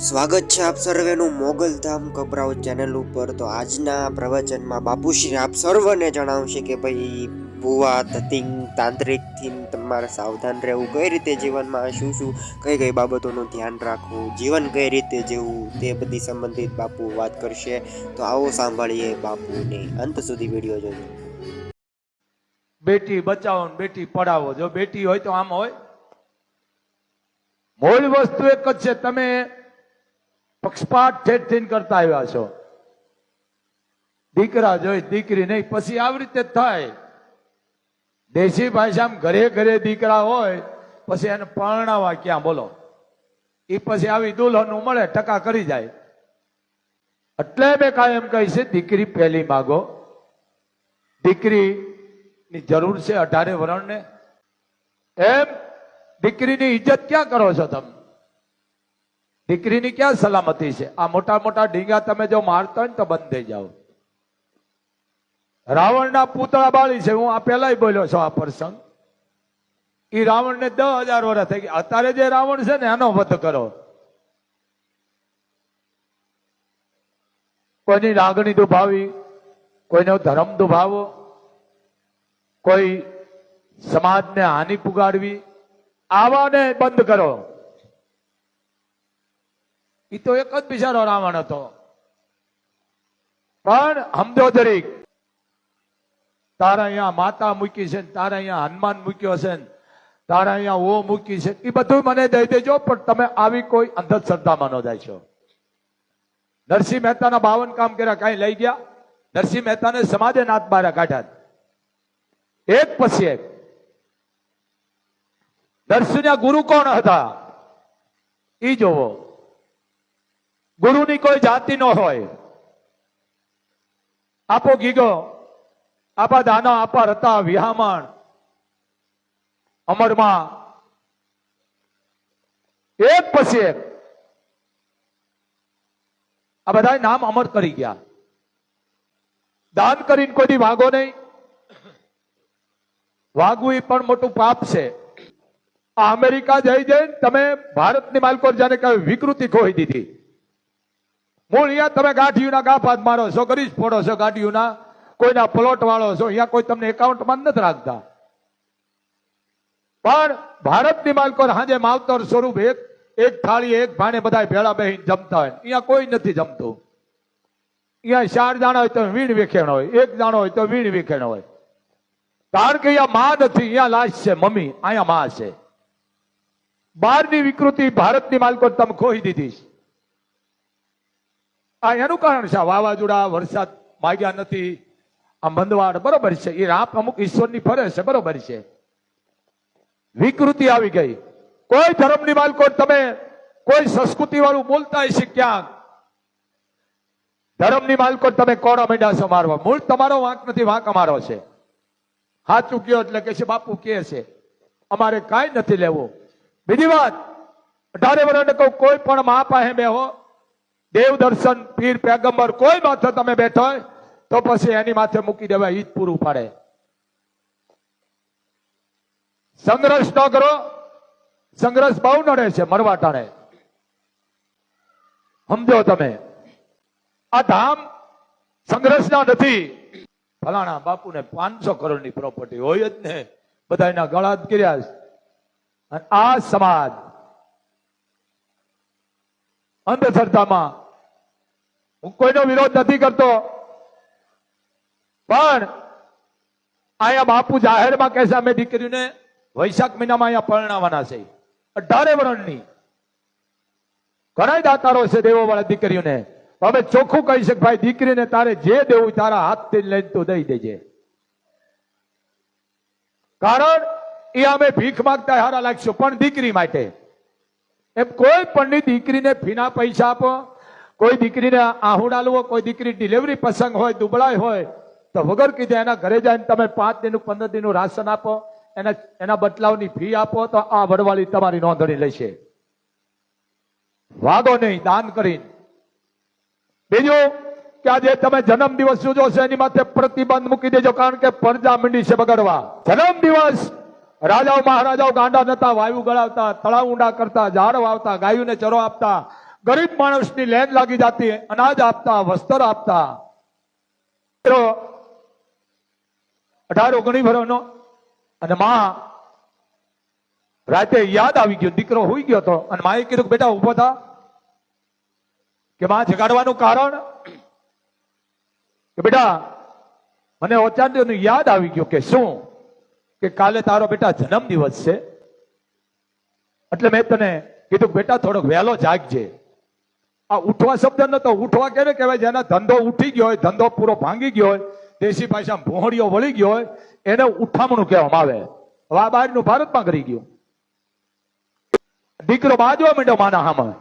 સ્વાગત છે આપ સર્વેનું મોગલધામ કબરાવ ચેનલ ઉપર. તો આજના પ્રવચનમાં બાપુશ્રી આપ સર્વને જણાવશે કે ભાઈ, ભૂવા, તતિંગ તાંત્રિકથી તમારે સાવધાન રહેવું, કઈ રીતે જીવનમાં શું શું, કઈ કઈ બાબતોનું ધ્યાન રાખવું, જીવન કઈ રીતે જીવવું, તે બધી સંબંધિત બાપુ વાત કરશે. તો આવો સાંભળીએ બાપુને. અંત સુધી વીડિયો જોજો. બેટી બચાવો બેટી પડાવો જો બેટી હોય તો આમ હોય? મૂળ વસ્તુ એક જ છે, તમે પક્ષપાત ઠેઠ થઈને કરતા આવ્યા છો. દીકરા જોઈ, દીકરી નહીં, પછી આવી રીતે થાય. દેશી ભાષામાં ઘરે ઘરે દીકરા હોય, પછી એને પરણાવા ક્યાં બોલો? એ પછી આવી દુલ્હન મળે, ટકા કરી જાય. એટલે મેં કાંઈ એમ કહી છે, દીકરી પહેલી માગો. દીકરીની જરૂર છે અઢારે વરણને. એમ, દીકરીની ઇજ્જત ક્યાં કરો છો તમે? દીકરીની ક્યાં સલામતી છે? આ મોટા મોટા ઢીંગા તમે જો મારતા ને તો બંધ થઈ જાઓ. રાવણના પૂતળા બાળી છે. હું આ પહેલા બોલ્યો છું આ પ્રસંગ. એ રાવણને દસ હજાર વર્ષ થઈ ગયા. અત્યારે જે રાવણ છે ને, એનો વધ કરો. કોઈની લાગણી દુભાવી, કોઈનો ધર્મ દુભાવો, કોઈ સમાજને હાનિ પુગાડવી, આવાને બંધ કરો. એ તો એક જ બિચારો રાવણ હતો. પણ હમદોદરી તારા અહીંયા માતા મૂકી છે તારા અહીંયા હનુમાન મૂક્યો છે તારા અહીંયા ઓ મૂકી છે એ બધું મને દઈ દેજો, પણ તમે આવી કોઈ અંધશ્રદ્ધામાં ન જાય છો. નરસિંહ મહેતાના બાવન કામ કર્યા, કાંઈ લઈ ગયા? નરસિંહ મહેતાને સમાજે નાથ બારા કાઢ્યા એક પછી એક. નરસિંહના ગુરુ કોણ હતા? એ જોવો. ગુરુની કોઈ જાતિ ન હોય. આપો ગીગો, આપા દાના, આપા રતા, વિહામણ. અમરમાં એક પછી એક. આ બધા નામ અમર કરી ગયા. દાન કરીને કોઈ વાગો નહીં. વાગવું એ પણ મોટું પાપ છે. આ અમેરિકા જઈ જઈને તમે ભારતની માલકો જાણે કે વિકૃતિ ખોઈ દીધી. મૂળ અહીંયા તમે ગાંઠિયુના ગાફાત મારો છો કરી જ ફોડો છો ગાંઠિયુના. કોઈના પ્લોટ વાળો છો, અહીંયા કોઈ તમને એકાઉન્ટમાં નથી રાખતા. પણ ભારતની માલકો હાજે માવતર સ્વરૂપ એક એક થાળી, એક ભાણે બધા ભેળા બેહીને જમતા હોય. અહીંયા કોઈ નથી જમતું. અહીંયા ચાર જાણા હોય તો વીણ વિખેણ હોય, એક જાણો હોય તો વીણ વિખેણ હોય. કારણ કે અહીંયા માં નથી, અહીંયા લાશ છે, મમ્મી, અહીંયા માં છે. બહારની વિકૃતિ ભારતની માલકો તમે ખોઈ દીધી છે. આ એનું કારણ છે વાવાઝોડા, વરસાદ માગ્યા નથી. આ મંદવાડ બરોબર છે. એ રાપ અમુક ઈશ્વરની ફરે છે, બરોબર છે. વિકૃતિ આવી ગઈ. કોઈ ધર્મની માલકો તમે, કોઈ સંસ્કૃતિ વાળું બોલતા હશે ક્યાંક ધર્મની માલકો તમે કોણ માંડ્યા છો મારવા? મૂળ તમારો વાંક નથી, વાંક અમારો છે. સાચું કયો એટલે કે છે, બાપુ કે છે, અમારે કાંઈ નથી લેવું. બીજી વાત, અઢારે વર્ષ કહું, કોઈ પણ મા પાસે બેહો દેવ દર્શન પીર પેગમ્બર કોઈ માથે તમે બેઠો હોય, તો પછી એની માથે મૂકી દેવાય, ઈ પૂરું પાડે. સંઘર્ષ ન કરો. સંઘર્ષ બહુ નડે છે, મરવા ટાણે. સમજો તમે. આ ધામ સંઘર્ષના નથી. ફલાણા બાપુને પાંચસો કરોડની પ્રોપર્ટી હોય જ ને. બધા એના ગળા કર્યા આ સમાજ અંધશ્રદ્ધામાં હું કોઈનો વિરોધ નથી કરતો. પણ અહીંયા બાપુ જાહેરમાં કહેશે અમે દીકરીને વૈશાખ મહિનામાં અહીંયા પરણાવવાના છે. અઢારે વર્ષની ઘણા દાતારો છે દેવો વાળા દીકરીઓને હવે ચોખ્ખું કહી શકે, ભાઈ, દીકરીને તારે જે દેવું તારા હાથથી લઈને તું દઈ દેજે. કારણ એ અમે ભીખ માગતા હારા લાગશું, પણ દીકરી માટે. એમ કોઈ પણની દીકરીને ફીના પૈસા આપો, કોઈ દીકરીને આહુડા લો કોઈ દીકરી ડિલિવરી પ્રસંગ હોય, દુબળાઈ હોય, તો વગર કીધે એના ઘરે જઈને તમે પાંચ દિનનું, પંદર દિનનું રાશન આપો, એના એના બદલાવની ફી આપો, તો આ વડવાળી તમારી નોંધણી લેશે. વાગો નહીં, દાન કરીને. બીજું કે આજે તમે જન્મ દિવસ ઉજો છો એની માથે પ્રતિબંધ મૂકી દેજો, કારણ કે પરજા મીંડી છે બગડવા. જન્મ દિવસ રાજાઓ, મહારાજાઓ ગાંડા નતા વાયુ ગળાવતા, તળાવ ઊંડા કરતા, ઝાડ વાવતા, ગાયોને ચરો આપતા, ગરીબ માણસની લેન લાગી જતી, અનાજ આપતા, વસ્ત્ર આપતા. અઢાર, ઓગણી વર્ષનો, અને માં રાતે યાદ આવી ગયો, દીકરો હોઈ ગયો હતો, અને માએ કીધું બેટા ઊભો થા, કે માં જગાડવાનું કારણ? કે બેટા, મને ઓચાંડ્યો યાદ આવી ગયો કે શું? કે કાલે તારો બેટા જન્મ દિવસ છે. એટલે મેં તને કીધું બેટા થોડોક વહેલો જાગજે. આ ઉઠવા શબ્દ નતો ઉઠવા કેને કહેવાય? જેના ધંધો ઉઠી ગયો હોય, ધંધો પૂરો ભાંગી ગયો હોય, દેશી ભાષામાં ભોંહળીઓ વળી ગયો હોય, એને ઉઠામણું કહેવામાં આવે. હવે આ બહારનું ભારતમાં કરી ગયું. દીકરો બાજવા માંડ્યો માના હામાં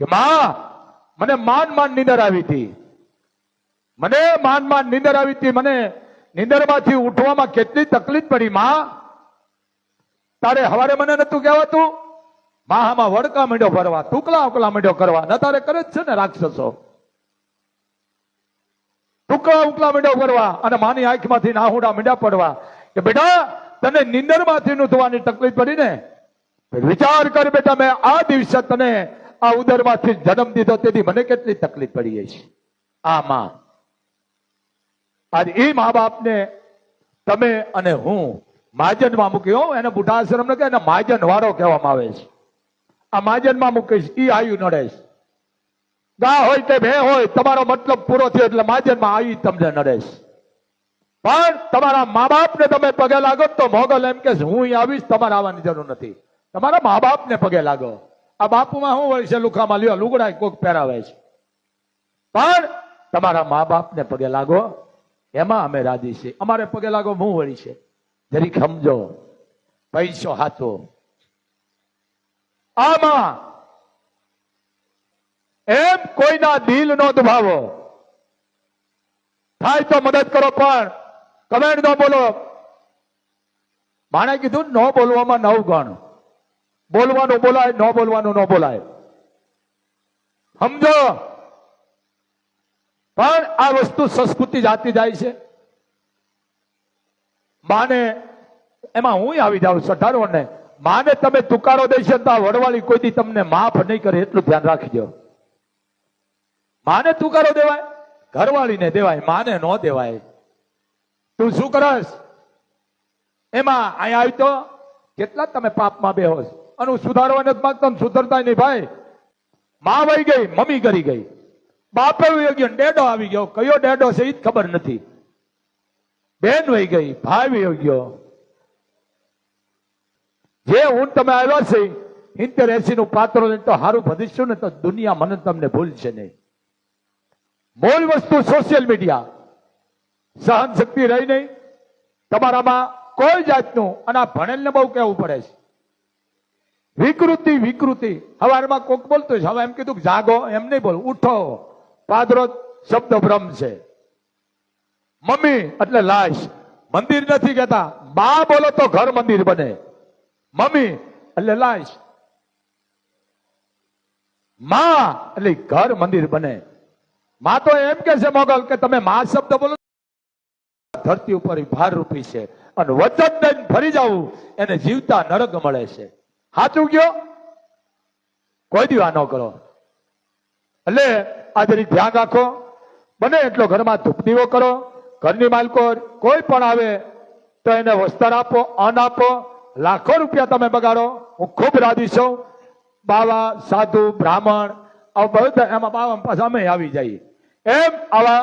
કે માં, મને માન માન નીંદર આવી હતી. મને માન માન નીંદર આવી હતી, મને નીંદરમાંથી ઉઠવામાં કેટલી તકલીફ પડી, માં? તારે હવારે મને નતું કહેવાતું? માહામાં વડકા મીંડો ભરવા, ટુકલા ઉકલા મીંડો કરવા. ન તારે કરે જ છે ને રાક્ષસો? ટુકડા ઉકલા મીંડો કરવા અને માની આંખમાંથી નાહુડા મીંડા પડવા. કે બેટા, તને નિંદરમાંથી નૂતવાની તકલીફ પડી ને? વિચાર કર બેટા, મેં આ દિવસે તને આ ઉદરમાંથી જન્મ દીધો, તેથી મને કેટલી તકલીફ પડી છે આ માં. આજ એ મા બાપને તમે અને હું માજનમાં મૂક્યો, એને બુઢાશ્રમ ને એને માજન વાળો કહેવામાં આવે છે. આ માજનમાં મૂકીશ એ આયુ નડેશ ગા હોય તે ભે હોય, તમારો મતલબ પૂરો થયો એટલે માજનમાં આવી તમને નડેશ પણ તમારા મા બાપને તમે પગે લાગો તો મોગલ એમ કે હું આવીશ, તમારે આવવાની જરૂર નથી. તમારા મા બાપને પગે લાગો. આ બાપુમાં શું હોય છે, લુખામાં લ્યો લુગડા કોક પહેરાવે છે. પણ તમારા મા બાપને પગે લાગો એમાં અમે રાજી છીએ. અમારે પગે લાગો, હું વળી છે. જરીક સમજો, પૈસો હાચો આમાં એમ કોઈના દિલ નો દુભાવો થાય તો મદદ કરો, પણ કમેન્ટ ન બોલો. માણે કીધું, ન બોલવામાં નવ ગણ. બોલવાનું બોલાય, ન બોલવાનું ન બોલાય. સમજો? પણ આ વસ્તુ સંસ્કૃતિ જાતી જાય છે. માને, એમાં હું આવી જાઉં સઠારો ને માને તમે તુકારો દેશે તો આ વડવાળી કોઈ દી તમને માફ નહીં કરે એટલું ધ્યાન રાખજો. માને તુકારો દેવાય, ઘરવાળીને દેવાય, માને ન દેવાય. તું શું કરસ? એમાં અહીંયા આવી તો, કેટલા તમે પાપમાં બેહો છો? અને હું સુધારવા નથી માંગતો સુધરતા નહીં ભાઈ. માં વહી ગઈ, મમ્મી કરી ગઈ. બાપે વહી ગયો ડેડો આવી ગયો. કયો ડેડો છે એ જ ખબર નથી. બેન વહી ગઈ, ભાઈ વહી ગયો. જે હું તમે આવ્યા છે ઇન્ટર એસી નું પાત્ર તો સારું ભજીશું ને તો દુનિયા મને તમને ભૂલશે નહીં. મૂળ વસ્તુ સોશિયલ મીડિયા સહન શક્તિ રહી નહીં. તમારામાં કોઈ જાતનું, અને આ ભણેલને બહુ કહેવું પડે છે. વિકૃતિ વિકૃતિ. હવારમાં કોક બોલતું છે, હવે એમ કીધું જાગો, એમ નહીં બોલ, ઉઠો. પાદરો શબ્દ બ્રહ્મ છે. મમ્મી, એટલે લાશ. મંદિર નથી કહેતા. બા બોલો તો ઘર મંદિર બને. મમ્મી, એટલે લાશ. માં, એટલે ઘર મંદિર બને. માં તો એમ કે છે મોગલ કે તમે માં શબ્દ બોલો. ધરતી ઉપર ભાર રૂપી છે અને વચન દઈને ફરી જવું, એને જીવતા નરક મળે છે. સાચું કયો? કોઈ દીવા ન કરો. એટલે આ ધ્યાન રાખો. બને એટલો ઘરમાં ધૂપ કરો, ઘરની માલકો કોઈ પણ આવે તો એને વસ્ત્ર આપો, અન્ન આપો, લાખો રૂપિયા તમે બગાડો. હું ખૂબ રાજી છું. બાવા, સાધુ, બ્રાહ્મણ, આવા બધા એમાં બાવા અમે આવી જઈએ. એમ આવા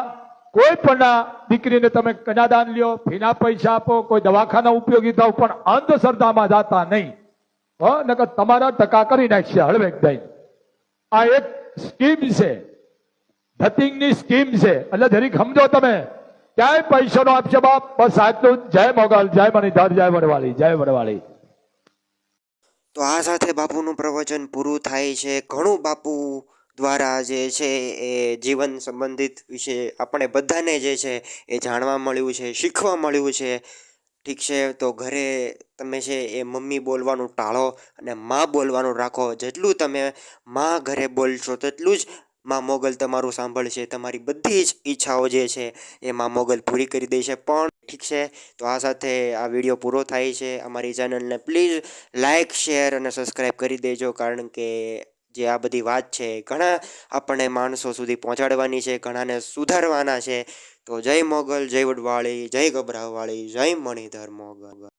કોઈ પણ દીકરીને તમે કન્યાદાન લ્યો ફીના પૈસા આપો, કોઈ દવાખાના ઉપયોગી થાવ, પણ અંધશ્રદ્ધામાં જાતા નહીં. નકર તમારા ટકા કરી નાખશે હળવેક દઈ આ એક સ્કીમ છે. ધતિંગની સ્કીમ છે. એટલે જરીક સમજો તમે. ક્યાંય પૈસા નો આપશે બાપ? બસ આટલું જય મોગલ, જય મણિધર, જય વડવાળી જય વડવાળી. તો આ સાથે બાપુનું પ્રવચન પૂરું થાય છે. ઘણું બાપુ દ્વારા જે છે એ જીવન સંબંધિત વિશે આપણે બધાને જે છે એ જાણવા મળ્યું છે, શીખવા મળ્યું છે. ઠીક છે, તો ઘરે તમે છે એ મમ્મી બોલવાનું ટાળો અને માં બોલવાનું રાખો. જેટલું તમે માં ઘરે બોલશો તેટલું જ માં મોગલ તમારું સાંભળશે. તમારી બધી જ ઈચ્છાઓ જે છે એ માં મોગલ પૂરી કરી દેશે. પણ ઠીક છે, તો આ સાથે આ વીડિયો પૂરો થાય છે. અમારી ચેનલને પ્લીઝ લાઇક શેર અને સબસ્ક્રાઈબ કરી દેજો. કારણ કે જે આ બધી વાત છે ઘણા આપણને માણસો સુધી પહોંચાડવાની છે, ઘણાને સુધારવાના છે. તો જય મોગલ જય વડવાળી જય ગભરાવાળી જય મણિધર મોગલ.